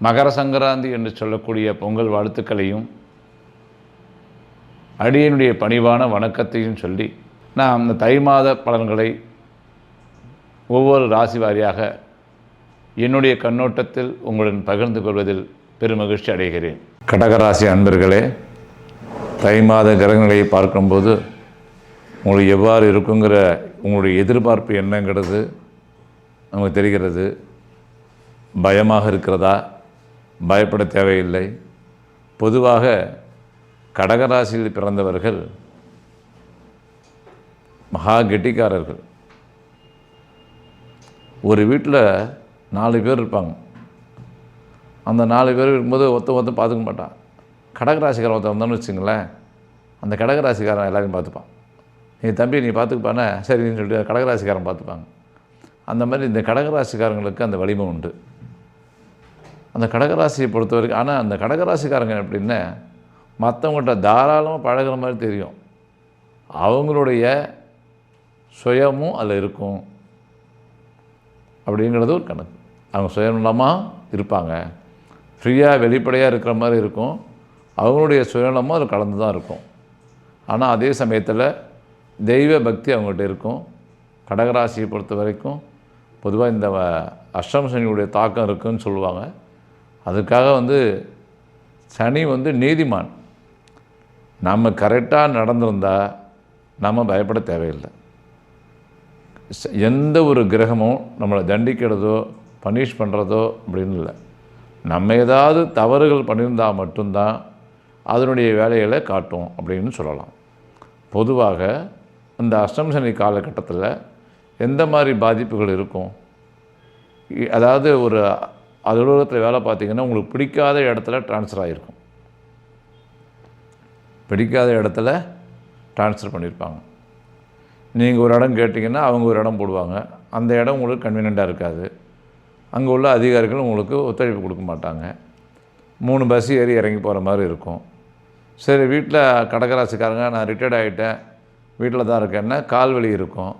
மகர சங்கராந்தி என்று சொல்லக்கூடிய பொங்கல் வாழ்த்துக்களையும் அடியனுடைய பணிவான வணக்கத்தையும் சொல்லி நான் அந்த தை மாத பலன்களை ஒவ்வொரு ராசி வாரியாக என்னுடைய கண்ணோட்டத்தில் உங்களுடன் பகிர்ந்து கொள்வதில் பெருமகிழ்ச்சி அடைகிறேன். கடகராசி அன்பர்களே தை மாத கிரகநிலையை பார்க்கும்போது உங்களுக்கு எவ்வாறு இருக்குங்கிற உங்களுடைய எதிர்பார்ப்பு என்னங்கிறது நமக்கு தெரிகிறது. பயமாக இருக்கிறதா? பயப்பட தேவையில்லை. பொதுவாக கடகராசியில் பிறந்தவர்கள் மகா கெட்டிக்காரர்கள். ஒரு வீட்டில் நாலு பேர் இருப்பாங்க. அந்த நாலு பேர் இருக்கும்போது ஒத்த ஒருத்தன் பார்த்துக்க மாட்டான். கடகராசிக்காரன் ஒருத்தன் வந்தோம்னு வச்சுங்களேன் அந்த கடகராசிக்காரன் எல்லாரையும் பார்த்துப்பான். நீ தம்பி நீ பார்த்துப்பானே சரின்னு சொல்லிட்டு கடகராசிக்காரன் பார்த்துப்பாங்க. அந்த மாதிரி இந்த கடகராசிக்காரங்களுக்கு அந்த வலிமை உண்டு. அந்த கடகராசியை பொறுத்த வரைக்கும் ஆனால் அந்த கடகராசிக்காரங்க எப்படின்னா மற்றவங்கள்ட்ட தாராளமாக பழகுற மாதிரி தெரியும். அவங்களுடைய சுயமும் அதில் இருக்கும். அப்படிங்கிறது ஒரு கணக்கு. அவங்க சுயநலமாக இருப்பாங்க. ஃப்ரீயாக வெளிப்படையாக இருக்கிற மாதிரி இருக்கும். அவங்களுடைய சுயநலமும் அதில் கலந்து தான் இருக்கும். ஆனால் அதே சமயத்தில் தெய்வ பக்தி அவங்கள்ட்ட இருக்கும். கடகராசியை பொறுத்த வரைக்கும் பொதுவாக இந்த அஷ்டம் சனியுடைய தாக்கம் இருக்குன்னு சொல்லுவாங்க. அதுக்காக வந்து சனி வந்து நீதிமான். நம்ம கரெக்டாக நடந்திருந்தால் நம்ம பயப்பட தேவையில்லை. எந்த ஒரு கிரகமும் நம்மளை தண்டிக்கிறதோ பனிஷ் பண்ணுறதோ அப்படின்னு இல்லை. நம்ம ஏதாவது தவறுகள் பண்ணியிருந்தால் மட்டும்தான் அதனுடைய வேலைகளை காட்டும் அப்படின்னு சொல்லலாம். பொதுவாக இந்த அஷ்டம் சனி காலகட்டத்தில் எந்த மாதிரி பாதிப்புகள் இருக்கும்? அதாவது ஒரு அலுவலகத்தில் வேலை பார்த்தீங்கன்னா உங்களுக்கு பிடிக்காத இடத்துல ட்ரான்ஸ்ஃபர் ஆகிருக்கும் பிடிக்காத இடத்துல ட்ரான்ஸ்ஃபர் பண்ணியிருப்பாங்க நீங்கள் ஒரு இடம் கேட்டிங்கன்னா அவங்க ஒரு இடம் போடுவாங்க. அந்த இடம் உங்களுக்கு கன்வீனியண்ட்டாக இருக்காது. அங்கே உள்ள அதிகாரிகள் உங்களுக்கு ஒத்துழைப்பு கொடுக்க மாட்டாங்க. மூணு பஸ் ஏறி இறங்கி போகிற மாதிரி இருக்கும். சரி வீட்டில் கடகராசிக்காரங்க நான் ரிட்டையர்ட் ஆகிட்டேன் வீட்டில் தான் இருக்கேன்னா கால் வலி இருக்கும்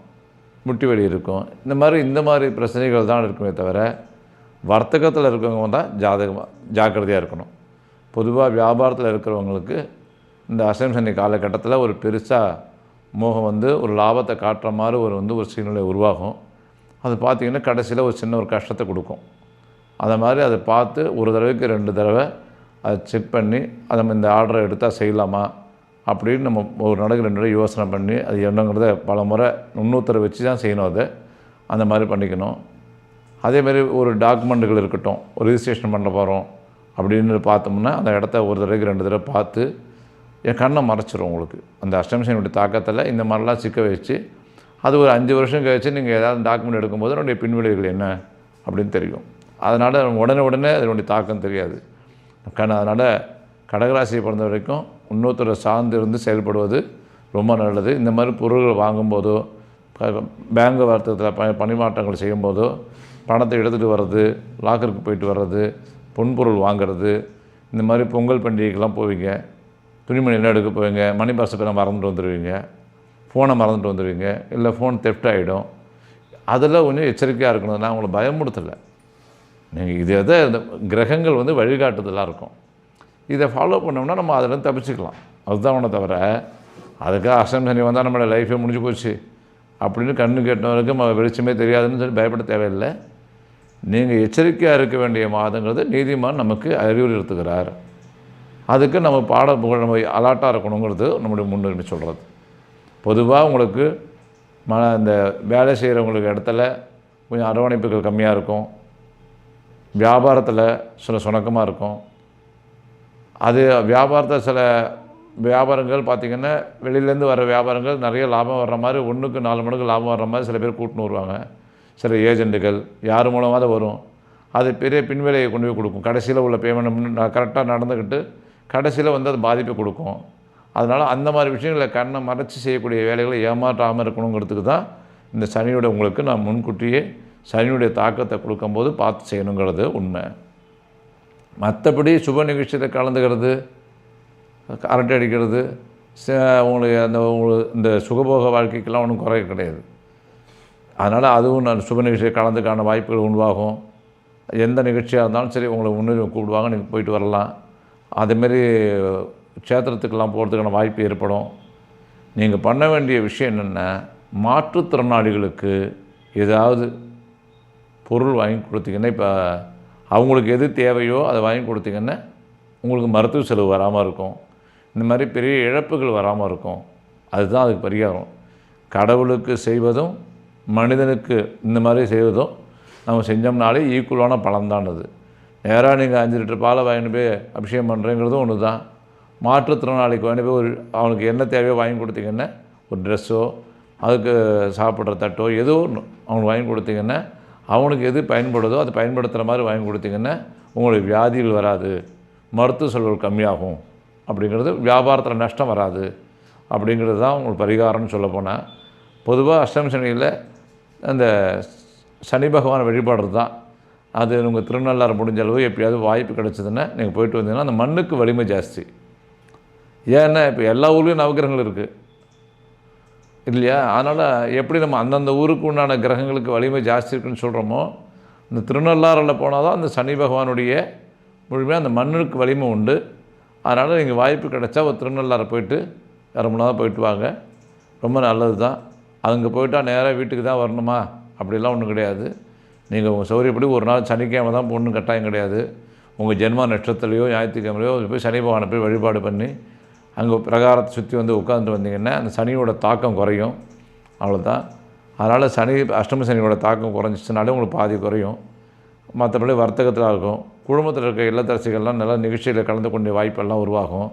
முட்டி வலி இருக்கும். இந்த மாதிரி இந்த மாதிரி பிரச்சனைகள் தான் இருக்குமே தவிர வர்த்தகத்தில் இருக்கிறவங்க தான் ஜாதகமாக ஜாக்கிரதையாக இருக்கணும். பொதுவாக வியாபாரத்தில் இருக்கிறவங்களுக்கு இந்த அசைம் சனி காலகட்டத்தில் ஒரு பெருசாக மோகம் வந்து ஒரு லாபத்தை காட்டுற மாதிரி ஒரு வந்து ஒரு சூழ்நிலை உருவாகும். அது பார்த்திங்கன்னா கடைசியில் ஒரு சின்ன ஒரு கஷ்டத்தை கொடுக்கும். அதை மாதிரி அதை பார்த்து ஒரு தடவைக்கு ரெண்டு தடவை அதை செக் பண்ணி அதை நம்ம இந்த ஆர்டரை எடுத்தால் செய்யலாமா? அப்படின்னு நம்ம ஒரு நடக்கு ரெண்டு தடவை யோசனை பண்ணி அது என்னங்கிறத பல முறை நுண்ணூத்தரை வச்சு தான் செய்யணும் அதை. அந்த மாதிரி பண்ணிக்கணும். அதேமாரி ஒரு டாக்குமெண்ட்டுகள் இருக்கட்டும் ஒரு ரிஜிஸ்ட்ரேஷன் பண்ண போகிறோம் அப்படின்னு பார்த்தோம்னா அந்த இடத்த ஒரு தடவைக்கு ரெண்டு தடவை பார்த்து என் கண்ணை மறைச்சிரும் உங்களுக்கு. அந்த அஷ்டமிஷனுடைய தாக்கத்தில் இந்த மாதிரிலாம் சிக்க வச்சு அது ஒரு அஞ்சு வருஷம் கழிச்சு நீங்கள் ஏதாவது டாக்குமெண்ட் எடுக்கும்போது அதனுடைய பின்விளைவுகள் என்ன அப்படின்னு தெரியும். அதனால் உடனே உடனே அதனுடைய தாக்கம் தெரியாது. கண் அதனால் கடகராசியை பொறுத்த வரைக்கும் இன்னொருத்தரை சார்ந்து இருந்து செயல்படுவது ரொம்ப நல்லது. இந்த மாதிரி பொருள்கள் வாங்கும்போதோ பேங்க் வர்த்தகத்தில் ப பணிமாற்றங்கள் செய்யும்போதோ பணத்தை எடுத்துகிட்டு வர்றது லாக்கருக்கு போயிட்டு வர்றது பொன்பொருள் வாங்குறது இந்த மாதிரி பொங்கல் பண்டிகைக்கெல்லாம் போவீங்க. துணிமணி எடுக்க போவீங்க. மணி பர்ஸை மறந்துட்டு வந்துடுவீங்க ஃபோனை மறந்துட்டு வந்துடுவீங்க இல்லை ஃபோன் தெஃப்ட் ஆகிடும் அதெல்லாம் கொஞ்சம் எச்சரிக்கையாக இருக்கணும். நான் உங்களை பயமுடுத்தலை நீங்கள் இது எதை இந்த கிரகங்கள் வந்து வழிகாட்டுதலாக இருக்கும். இதை ஃபாலோ பண்ணோம்னா நம்ம அதில் தப்பிச்சுக்கலாம். அதுதான் ஒன்றை தவிர அதுக்காக அஷ்டம் சனி வந்தால் நம்மளோட லைஃபே முடிஞ்சு போச்சு. அப்படின்னு கண்ணு கேட்டவருக்கு வெளிச்சமே தெரியாதுன்னு சொல்லி பயப்பட தேவையில்லை. நீங்கள் எச்சரிக்கையாக இருக்க வேண்டிய மாதங்கிறது நீதிமான் நமக்கு அறிவுறுத்துகிறார் அதுக்கு நம்ம பாட புகழ் நம்ம அலாட்டாக இருக்கணுங்கிறது நம்முடைய முன்னுரிமை சொல்கிறது பொதுவாக உங்களுக்கு ம இந்த வேலை செய்கிறவங்களுக்கு இடத்துல கொஞ்சம் அரவணைப்புகள் கம்மியாக இருக்கும். வியாபாரத்தில் சில சுணக்கமாக இருக்கும். அது வியாபாரத்தில் சில வியாபாரங்கள் பார்த்திங்கன்னா வெளியிலேருந்து வர வியாபாரங்கள் நிறைய லாபம் வர்ற மாதிரி ஒன்றுக்கு நாலு மடங்கு லாபம் வர்ற மாதிரி சில பேர் கூட்டின்னு வருவாங்க. சில ஏஜெண்ட்டுகள் யார் மூலமாக தான் வரும். அது பெரிய பின்விலையை கொண்டு போய் கொடுக்கும். கடைசியில் உள்ள பேமெண்ட் கரெக்டாக நடந்துக்கிட்டு கடைசியில் வந்து அது பாதிப்பை கொடுக்கும். அதனால் அந்த மாதிரி விஷயங்களை கண்ணை மறைச்சி செய்யக்கூடிய வேலைகளை ஏமாற்றாமல் இருக்கணுங்கிறதுக்கு தான் இந்த சனியோட உங்களுக்கு நான் முன்கூட்டியே சனியுடைய தாக்கத்தை கொடுக்கும்போது பார்த்து செய்யணுங்கிறது உண்மை. மற்றபடி சுப நிகழ்ச்சியில் கலந்துக்கிறது அரட்டை அடிக்கிறது ச- உங்களுக்கு அந்த உங்களுக்கு இந்த சுகபோக வாழ்க்கைக்கெல்லாம் ஒன்றும் குறை கிடையாது. அதனால் அதுவும் நான் சுப நிகழ்ச்சியை கலந்துக்கான வாய்ப்புகள் உண்டாகும் எந்த நிகழ்ச்சியாக இருந்தாலும் சரி உங்களை முன்னுரிமை கூப்பிடுவாங்க நீங்கள் போயிட்டு வரலாம். அதேமாரி க்ஷேத்திரத்துக்கெல்லாம் போகிறதுக்கான வாய்ப்பு ஏற்படும். நீங்கள் பண்ண வேண்டிய விஷயம் என்னென்ன மாற்றுத்திறனாளிகளுக்கு ஏதாவது பொருள் வாங்கி கொடுத்தீங்கன்னா இப்போ அவங்களுக்கு எது தேவையோ அதை வாங்கி கொடுத்தீங்கன்னா உங்களுக்கு மருத்துவ செலவு வராமல் இருக்கும். இந்த மாதிரி பெரிய இழப்புகள் வராமல் இருக்கும். அதுதான் அதுக்கு பரிகாரம். கடவுளுக்கு செய்வதும் மனிதனுக்கு இந்த மாதிரி செய்வதும் நம்ம செஞ்சோம்னாலே ஈக்குவலான பலன் அது. நேராக நீங்கள் அஞ்சு லிட்டர் பாலை வாங்கிட்டு போய் அபிஷேகம் பண்ணுறேங்கிறதும் ஒன்று தான். மாற்றுத்திறனாளிக்கு வாங்கி போய் ஒரு அவனுக்கு என்ன தேவையோ வாங்கி கொடுத்தீங்கன்னா ஒரு ட்ரெஸ்ஸோ அதுக்கு சாப்பிட்ற தட்டோ ஏதோ ஒன்று அவனுக்கு வாங்கி கொடுத்தீங்கன்னா அவனுக்கு எது பயன்படுதோ அதை பயன்படுத்துகிற மாதிரி வாங்கி கொடுத்தீங்கன்னா உங்களுக்கு வியாதிகள் வராது. மருத்துவ செலவுகள் கம்மியாகும். அப்படிங்கிறது வியாபாரத்தில் நஷ்டம் வராது. அப்படிங்கிறது தான் உங்களுக்கு பரிகாரம்னு சொல்ல போனால் பொதுவாக அஷ்டமி சனியில் அந்த சனி பகவான் வழிபாடுறது தான். அது உங்கள் திருநள்ளாறு முடிஞ்ச அளவு எப்படியாவது வாய்ப்பு கிடச்சிதுன்னா நீங்கள் போயிட்டு வந்தீங்கன்னா அந்த மண்ணுக்கு வலிமை ஜாஸ்தி. ஏன்னா இப்போ எல்லா ஊர்லேயும் நவகிரகங்கள் இருக்குது இல்லையா? அதனால் எப்படி நம்ம அந்தந்த ஊருக்கு உண்டான கிரகங்களுக்கு வலிமை ஜாஸ்தி இருக்குன்னு சொல்கிறோமோ இந்த திருநள்ளாறில் போனால் தான் அந்த சனி பகவானுடைய முழுமையாக அந்த மண்ணுக்கு வலிமை உண்டு. அதனால் நீங்கள் வாய்ப்பு கிடைச்சா ஒரு திருநள்ளாறு போயிட்டு அரை போயிட்டு வாங்க. ரொம்ப நல்லது தான். அங்கே போயிட்டால் நேராக வீட்டுக்கு தான் வரணுமா? அப்படிலாம் ஒன்றும் கிடையாது. நீங்கள் உங்கள் சௌரியப்படி ஒரு நாள் சனிக்கிழமை தான் போகணும் கட்டாயம் கிடையாது. உங்கள் ஜென்ம நட்சத்திரத்துலையோ ஞாயிற்றுக்கிழமையோ போய் சனி பகவானை போய் வழிபாடு பண்ணி அங்கே பிரகாரத்தை சுற்றி வந்து உட்காந்துட்டு வந்தீங்கன்னா அந்த சனியோட தாக்கம் குறையும். அவ்வளோதான் அதனால் சனி அஷ்டம சனியோட தாக்கம் குறைஞ்சிச்சுனாலே உங்களுக்கு பாதி குறையும். மற்றபடி வர்த்தகத்தில் இருக்கும் குடும்பத்தில் இருக்க இல்லத்தரசிகள்லாம் நல்ல நிகழ்ச்சியில் கலந்து கொண்ட வாய்ப்பெல்லாம் உருவாகும்.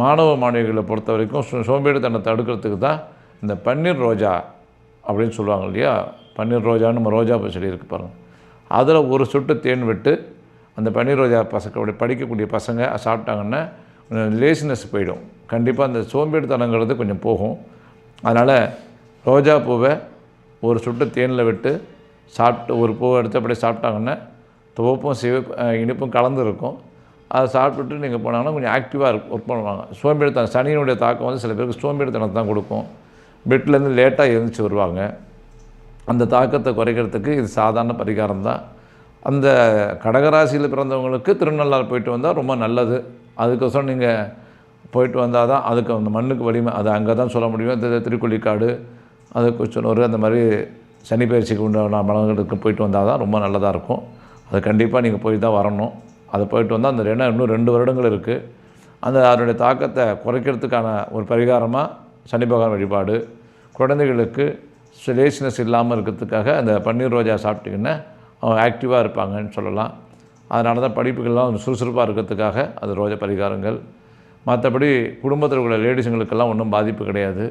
மாணவ மாணவிகளை பொறுத்த வரைக்கும் சோ சோம்பேறித்தனத்தை தடுக்கிறதுக்கு தான் இந்த பன்னீர் ரோஜா அப்படின்னு சொல்லுவாங்க இல்லையா? பன்னீர் ரோஜான்னு நம்ம ரோஜா பூ செடி இருக்குது பாருங்கள் அதில் ஒரு சொட்டு தேன் விட்டு அந்த பன்னீர் ரோஜா பசங்க படிக்கக்கூடிய பசங்க சாப்பிட்டாங்கன்னா லேசினஸ் போயிடும். கண்டிப்பாக அந்த சோம்பேறித்தனங்கிறது கொஞ்சம் போகும். அதனால் ரோஜா பூவை ஒரு சொட்டு தேனில் விட்டு சாப்பிட்டு ஒரு பூவை எடுத்து அப்படியே சாப்பிட்டாங்கன்னா துவப்பும் சிவப்பு இனிப்பும் கலந்து இருக்கும் அதை சாப்பிட்டுட்டு நீங்கள் போனாங்கன்னா கொஞ்சம் ஆக்டிவாக ஒர்க் பண்ணுவாங்க. சோம்பேறித்தனம் சனியினுடைய தாக்கம் வந்து சில பேருக்கு சோம்பேறித்தனத்தை தான் கொடுக்கும். பெட்லேருந்து லேட்டாக எழுந்துச்சு வருவாங்க. அந்த தாக்கத்தை குறைக்கிறதுக்கு இது சாதாரண பரிகாரம் தான். அந்த கடகராசியில் பிறந்தவங்களுக்கு திருநள்ளாறு போயிட்டு வந்தால் ரொம்ப நல்லது. அதுக்கோசரம் நீங்கள் போயிட்டு வந்தால் தான் அதுக்கு அந்த மண்ணுக்கு வலிமை. அது அங்கே தான் சொல்ல முடியும். இந்த திருக்கொள்ளிக்காடு அது குச்சனூர் அந்த மாதிரி சனி பயிற்சிக்கு உண்டான மலங்களுக்கு போயிட்டு வந்தால் தான் ரொம்ப நல்லதாக இருக்கும். அது கண்டிப்பாக நீங்கள் போய் தான் வரணும். அதை போயிட்டு வந்தால் அந்த ரெண்டு இன்னும் ரெண்டு வருடங்கள் இருக்குது அந்த அதனுடைய தாக்கத்தை குறைக்கிறதுக்கான ஒரு பரிகாரமாக சனி பகவான் வழிபாடு குழந்தைகளுக்கு லேசினஸ் இல்லாமல் இருக்கிறதுக்காக அந்த பன்னீர் ரோஜா சாப்பிட்டிங்கன்னா அவங்க ஆக்டிவாக இருப்பாங்கன்னு சொல்லலாம். அதனால தான் படிப்புகள்லாம் சுறுசுறுப்பாக இருக்கிறதுக்காக அது ரோஜா பரிகாரங்கள். மற்றபடி குடும்பத்தில் உள்ள லேடிஸுங்களுக்கெல்லாம் ஒன்றும் பாதிப்பு கிடையாது.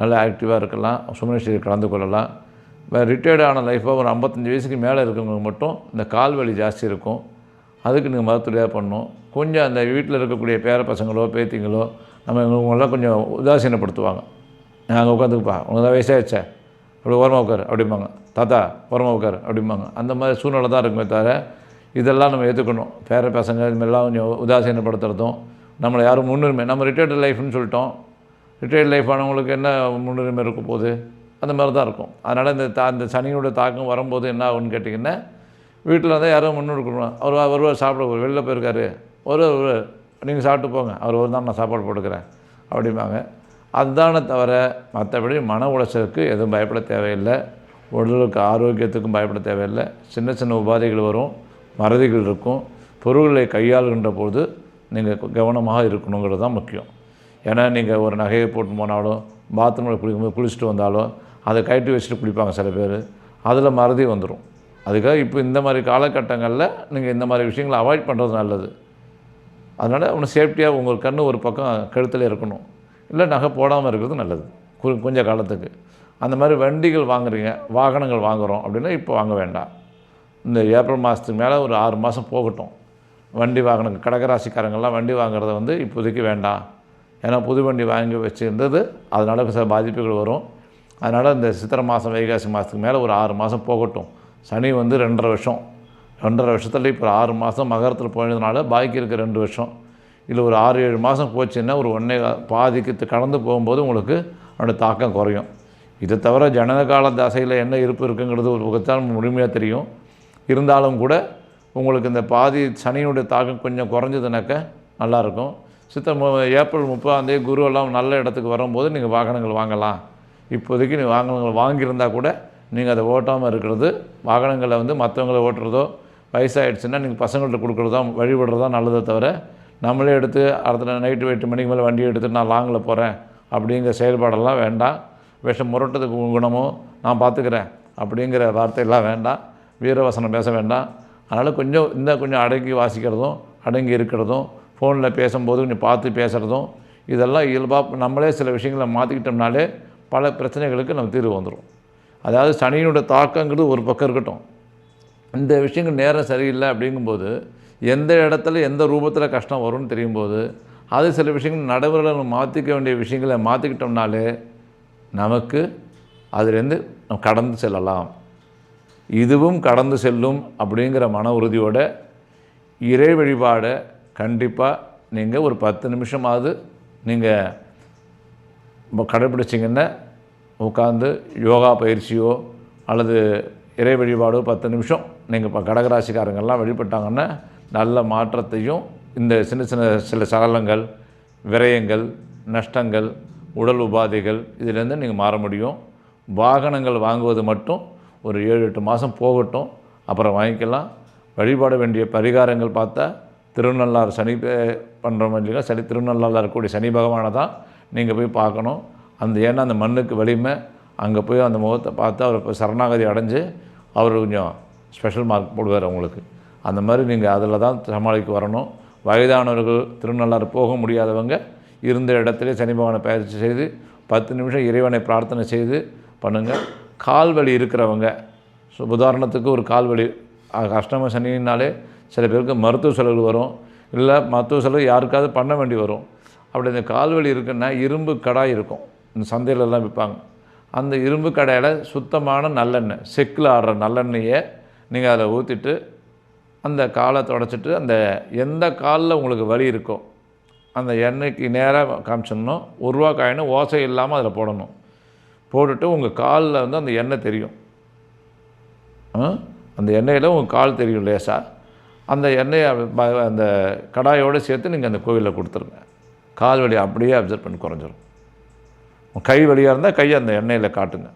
நல்லா ஆக்டிவாக இருக்கலாம். சுமனேஸ்வரி கலந்து கொள்ளலாம். ரிட்டையர்டு ஆன லைஃபாக ஒரு ஐம்பத்தஞ்சு வயசுக்கு மேலே இருக்கவங்களுக்கு மட்டும் இந்த கால் வலி ஜாஸ்தி இருக்கும். அதுக்கு நீங்கள் மருத்துவரையாக பண்ணணும். கொஞ்சம் அந்த வீட்டில் இருக்கக்கூடிய பேர பசங்களோ பேத்திங்களோ நம்ம இவங்களெல்லாம் கொஞ்சம் உதாசீனப்படுத்துவாங்க. நாங்கள் உட்காந்துக்குப்பா உனக்கு தான் வயசாகிடுச்சே அப்படி ஓரமாக உட்காரு அப்படிம்பாங்க. தாத்தா ஓரமாக உட்காரு அப்படிம்பாங்க. அந்த மாதிரி சூழ்நிலை தான் இருக்குமே தவிர இதெல்லாம் நம்ம ஏற்றுக்கணும் பேர பசங்க இது மாதிரிலாம் கொஞ்சம் உதாசீனப்படுத்துறதும் நம்மளை யாரும் முன்னுரிமை நம்ம ரிட்டையர்டு லைஃப்னு சொல்லிட்டோம். ரிட்டையர்டு லைஃப் ஆனவங்களுக்கு என்ன முன்னுரிமை இருக்க போகுது? அந்த மாதிரி தான் இருக்கும். அதனால் இந்த தா இந்த சனியோட தாக்கம் வரும்போது என்ன ஆகும்னு கேட்டிங்கன்னா வீட்டில் இருந்தால் யாரும் முன்னு கொடுக்கணும் அவர் ஒருவர் சாப்பிட வெளில போயிருக்காரு. ஒரு ஒரு நீங்கள் சாப்பிட்டு போங்க. அவர் ஒரு தான் நான் சாப்பாடு போட்டுக்கிறேன் அப்படிம்பாங்க. அதுதானே தவிர மற்றபடி மன உளைச்சலுக்கு எதுவும் பயப்பட தேவையில்லை. உடலுக்கு ஆரோக்கியத்துக்கும் பயப்பட தேவையில்லை. சின்ன சின்ன உபாதைகள் வரும். மறதிகள் இருக்கும். பொருள்களை கையாளுகின்ற போது நீங்கள் கவனமாக இருக்கணுங்கிறது தான் முக்கியம். ஏன்னா நீங்கள் ஒரு நகையை போட்டு போனாலும் பாத்ரூமில் குளிக்கும்போது குளிச்சுட்டு வந்தாலும் அதை கழட்டி வச்சுட்டு குளிப்பாங்க சில பேர். அதில் மறதி வந்துடும் அதுக்காக இப்போ இந்த மாதிரி காலகட்டங்களில் நீங்கள் இந்த மாதிரி விஷயங்களை அவாய்ட் பண்ணுறது நல்லது. அதனால் ஒன்று சேஃப்டியாக உங்கள் கண் ஒரு பக்கம் கழுத்தில் இருக்கணும். இல்லை நகை போடாமல் இருக்கிறது நல்லது. கு- கொஞ்சம் காலத்துக்கு. அந்த மாதிரி வண்டிகள் வாங்குறீங்க வாகனங்கள் வாங்குகிறோம் அப்படின்னா இப்போ வாங்க வேண்டாம். இந்த ஏப்ரல் மாதத்துக்கு மேலே ஒரு ஆறு மாதம் போகட்டும். வண்டி வாகனம் கடகராசிக்காரங்கள்லாம் வண்டி வாங்குறத வந்து இப்போதைக்கு வேண்டாம். ஏன்னா புது வண்டி வாங்கி வச்சுருந்தது அதனால் சில பாதிப்புகள் வரும். அதனால் இந்த சித்திரை மாதம் வைகாசி மாதத்துக்கு மேலே ஒரு ஆறு மாதம் போகட்டும். சனி வந்து ரெண்டரை வருஷம். ரெண்டரை வருஷத்தில் இப்போ ஆறு மாதம் மகரத்தில் போயினதுனால பாக்கி இருக்க ரெண்டு வருஷம். இல்லை ஒரு ஆறு ஏழு மாதம் போச்சுன்னா ஒரு ஒன்றே பாதிக்கு கடந்து போகும்போது உங்களுக்கு அதோட தாக்கம் குறையும். இதை தவிர ஜனன கால தசையில் என்ன இருப்பு இருக்குங்கிறது ஒரு பக்கத்தால் முழுமையாக தெரியும். இருந்தாலும் கூட உங்களுக்கு இந்த பாதி சனியினுடைய தாக்கம் கொஞ்சம் குறைஞ்சதுனாக்க நல்லாயிருக்கும் சித்த ஏப்ரல் முப்பதாந்தேதி குரு எல்லாம் நல்ல இடத்துக்கு வரும்போது நீங்கள் வாகனங்கள் வாங்கலாம். இப்போதைக்கு நீ வாகனங்கள் வாங்கியிருந்தால் கூட நீங்கள் அதை ஓட்டாமல் இருக்கிறது வாகனங்களை வந்து மற்றவங்களை ஓட்டுறதோ வயசாகிடுச்சுன்னா நீங்கள் பசங்கள்ட்ட கொடுக்குறதோ வழிபடுறதோ நல்லதே தவிர நம்மளே எடுத்து அடுத்த நைட்டு எட்டு மணிக்கு மேலே வண்டியை எடுத்துட்டு நான் லாங்கில் போகிறேன் அப்படிங்கிற செயல்பாடெல்லாம் வேண்டாம். விஷம் முரட்டத்துக்கு குணமோ நான் பார்த்துக்கிறேன் அப்படிங்கிற வார்த்தையெல்லாம் வேண்டாம். வீரவசனம் பேச வேண்டாம். அதனால் கொஞ்சம் இந்த கொஞ்சம் அடங்கி வாசிக்கிறதும் அடங்கி இருக்கிறதும் ஃபோனில் பேசும்போது கொஞ்சம் பார்த்து பேசுகிறதும் இதெல்லாம் இயல்பாக நம்மளே சில விஷயங்களை மாற்றிக்கிட்டோம்னாலே பல பிரச்சனைகளுக்கு நம்ம தீர்வு வந்துடும் அதாவது சனியினோட தாக்கங்கிறது ஒரு பக்கம் இருக்கட்டும். இந்த விஷயங்கள் நேரம் சரியில்லை அப்படிங்கும்போது எந்த இடத்துல எந்த ரூபத்தில் கஷ்டம் வரும்னு தெரியும்போது அது சில விஷயங்கள் நடைமுறையில் நம்ம மாற்றிக்க வேண்டிய விஷயங்களை மாற்றிக்கிட்டோம்னாலே நமக்கு அதுலேருந்து நம்ம கடந்து செல்லலாம். இதுவும் கடந்து செல்லும் அப்படிங்கிற மன உறுதியோட இறை வழிபாடை கண்டிப்பாக நீங்கள் ஒரு பத்து நிமிஷமாவது நீங்கள் கடைப்பிடிச்சிங்கன்னா உட்காந்து யோகா பயிற்சியோ அல்லது இறை வழிபாடோ பத்து நிமிஷம் நீங்கள் இப்போ கடகராசிக்காரங்கள்லாம் வழிபட்டாங்கன்னா நல்ல மாற்றத்தையும் இந்த சின்ன சின்ன சில சகலங்கள் விரயங்கள் நஷ்டங்கள் உடல் உபாதைகள் இதிலேருந்து நீங்கள் மாற முடியும். வாகனங்கள் வாங்குவது மட்டும் ஒரு ஏழு எட்டு மாதம் போகட்டும் அப்புறம் வாங்கிக்கலாம். வழிபாட வேண்டிய பரிகாரங்கள் பார்த்தா திருநள்ளாறு சனி பண்ணுற மாதிரி சனி திருநள்ளாறில் இருக்கக்கூடிய சனி பகவானை தான் நீங்கள் போய் பார்க்கணும். அந்த ஏன்னா அந்த மண்ணுக்கு வலிமை அங்கே போய் அந்த முகத்தை பார்த்து அவர் இப்போ சரணாகதி அடைஞ்சு அவர் கொஞ்சம் ஸ்பெஷல் மார்க் போடுவார் உங்களுக்கு. அந்த மாதிரி நீங்கள் அதில் தான் சமாளிக்க வரணும். வயதானவர்கள் திருநள்ளாறு போக முடியாதவங்க இருந்த இடத்துல சனி பகவானை பயிற்சி செய்து பத்து நிமிஷம் இறைவனை பிரார்த்தனை செய்து பண்ணுங்கள் கால் வலி இருக்கிறவங்க ஸோ உதாரணத்துக்கு ஒரு கால் வலி அஷ்டம சனினாலே சில பேருக்கு மருத்துவ செலவு வரும். இல்லை மருத்துவ செலவு யாருக்காவது பண்ண வேண்டி வரும். அப்படி இந்த கால் வலி இருக்குன்னா இரும்பு கடாய் இருக்கும். இந்த சந்தையிலலாம் விற்பாங்க. அந்த இரும்பு கடையில் சுத்தமான நல்லெண்ணெய் செக்கில் ஆடுற நல்லெண்ணெயை நீங்கள் அதில் ஊற்றிட்டு அந்த காலை தொடச்சிட்டு அந்த எந்த காலில் உங்களுக்கு வலி இருக்கோ அந்த எண்ணெய்க்கு நேராக காமிச்சிடணும். ஒரு ரூபா காயினும் ஓசை இல்லாமல் அதில் போடணும். போட்டுட்டு உங்கள் காலில் வந்து அந்த எண்ணெய் தெரியும். அந்த எண்ணெயில் உங்கள் கால் தெரியும் லேசாக அந்த எண்ணெயை அந்த கடாயோடு சேர்த்து நீங்கள் அந்த கோவிலில் கொடுத்துருங்க. கால் வலி அப்படியே அப்சர்வ் பண்ணி குறைஞ்சிரும். கை வலியாக இருந்தால் கையை அந்த எண்ணெயில் காட்டுங்க.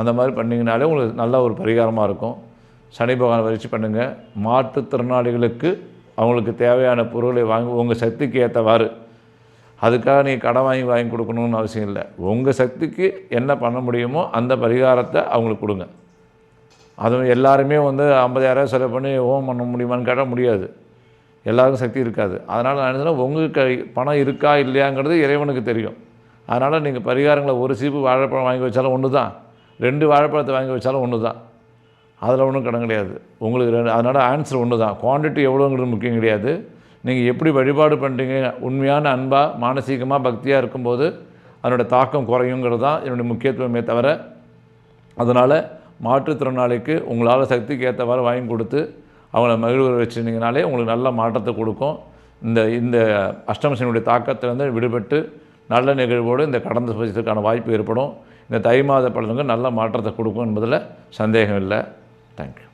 அந்த மாதிரி பண்ணிங்கனாலே உங்களுக்கு நல்ல ஒரு பரிகாரமாக இருக்கும். சனி பகவான் வரிச்சு பண்ணுங்கள் மாற்றுத்திறனாளிகளுக்கு அவங்களுக்கு தேவையான பொருளை வாங்கி உங்கள் சக்திக்கு ஏற்றவாறு அதுக்காக நீங்கள் கடன் வாங்கி வாங்கி கொடுக்கணும்னு அவசியம் இல்லை. உங்கள் சக்திக்கு என்ன பண்ண முடியுமோ அந்த பரிகாரத்தை அவங்களுக்கு கொடுங்க. அதுவும் எல்லாருமே வந்து ஐம்பதாயிரம் செலவு பண்ணி ஓம் பண்ண முடியுமான்னு கேட்டால் முடியாது. எல்லாருக்கும் சக்தி இருக்காது. அதனால் நான் என்ன உங்களுக்கு கை பணம் இருக்கா இல்லையாங்கிறது இறைவனுக்கு தெரியும். அதனால் நீங்கள் பரிகாரங்களை ஒரு சீப்பு வாழைப்பழம் வாங்கி வச்சாலும் ஒன்று தான் ரெண்டு வாழைப்பழத்தை வாங்கி வச்சாலும் ஒன்று தான் அதில் ஒன்றும் கடன் கிடையாது. உங்களுக்கு ரெண்டு அதனால் ஆன்சர் ஒன்று தான் குவான்டிட்டி எவ்வளோங்கிறது முக்கியம் கிடையாது. நீங்கள் எப்படி வழிபாடு பண்ணுறீங்க உண்மையான அன்பாக மானசீகமாக பக்தியாக இருக்கும்போது அதனோட தாக்கம் குறையுங்கிறது தான் என்னுடைய முக்கியத்துவமே தவிர அதனால் மாற்றுத்திறனாளிக்கு உங்களால் சக்திக்கு ஏற்றவாறு வாங்கி கொடுத்து அவங்கள மகிழ்வு வச்சுருந்தீங்கனாலே உங்களுக்கு நல்ல மாற்றத்தை கொடுக்கும். இந்த இந்த அஷ்டமசனுடைய தாக்கத்திலேருந்து விடுபட்டு நல்ல நிகழ்வோடு இந்த கடந்த பட்சத்துக்கான வாய்ப்பு ஏற்படும். இந்த தை மாத பலனுக்கு நல்ல மாற்றத்தை கொடுக்கும் என்பதில் சந்தேகம் இல்லை தேங்க்யூ